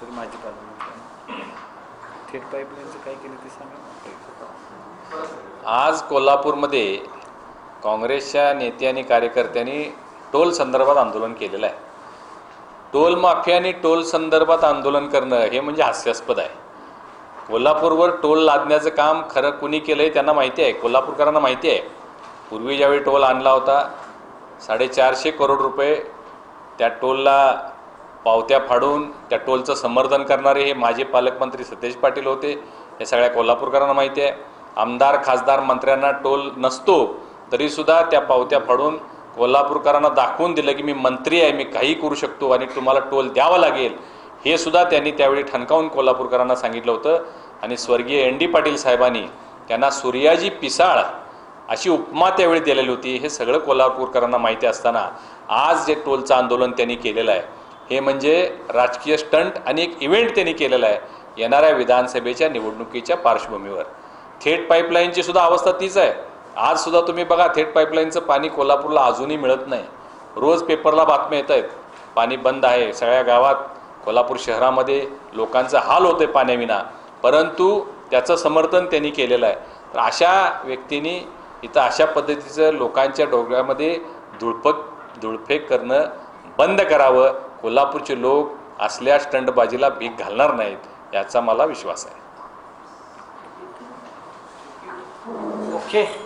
तरी माझी म्हटलं थेट पाईपलाईनचं काय केलं ते सांगा. आज कोल्हापूरमध्ये काँग्रेसच्या नेते आणि कार्यकर्त्यांनी टोल संदर्भात आंदोलन केलेलं आहे. टोल माफिया आणि टोल संदर्भात आंदोलन करणं हे म्हणजे हास्यास्पद आहे. कोल्हापूरवर टोल लादण्याचं काम खरं कुणी केलं आहे त्यांना माहिती आहे. कोल्हापूरकरांना माहिती आहे. पूर्वी ज्यावेळी टोल आणला होता साडेचारशे करोड रुपये त्या टोलला पावत्या फाडून त्या टोलचं समर्थन करणारे हे माजी पालकमंत्री सतेज पाटील होते. हे सगळ्या कोल्हापूरकरांना माहिती आहे. आमदार खासदार मंत्र्यांना टोल नसतो तरीसुद्धा त्या पावत्या फाडून कोल्हापूरकरांना दाखवून दिलं की मी मंत्री आहे मी काही करू शकतो आणि तुम्हाला टोल द्यावा लागेल. हे सुद्धा त्यांनी त्यावेळी ठणकावून कोल्हापूरकरांना सांगितलं होतं. आणि स्वर्गीय एन डी पाटील साहेबांनी त्यांना सूर्याजी पिसाळ अशी उपमा त्यावेळी दिलेली होती. हे सगळं कोल्हापूरकरांना माहिती असताना आज जे टोलचं आंदोलन त्यांनी केलेलं आहे. हे म्हणजे राजकीय स्टंट आणि एक इव्हेंट त्यांनी केलेला आहे. येणाऱ्या विधानसभेच्या निवडणुकीच्या पार्श्वभूमीवर. थेट पाईपलाईनची सुद्धा अवस्था तीच आहे. आज सुद्धा तुम्ही बघा थेट पाईपलाईनचं पाणी कोल्हापूरला अजूनही मिळत नाही. रोज पेपरला बातम्या येत आहेत. पाणी बंद आहे. सगळ्या गावात कोल्हापूर शहरामध्ये लोकांचा हाल होते पाण्याविना. परंतु त्याचं समर्थन त्यांनी केलेलं आहे. तर अशा व्यक्तींनी इथं अशा पद्धतीचं लोकांच्या डोक्यामध्ये धुळपक धुळफेक करणं बंद करावं. कोल्हापूरचे लोक असल्या स्टंटबाजीला भीक घालणार नाहीत याचा मला विश्वास आहे. ओके.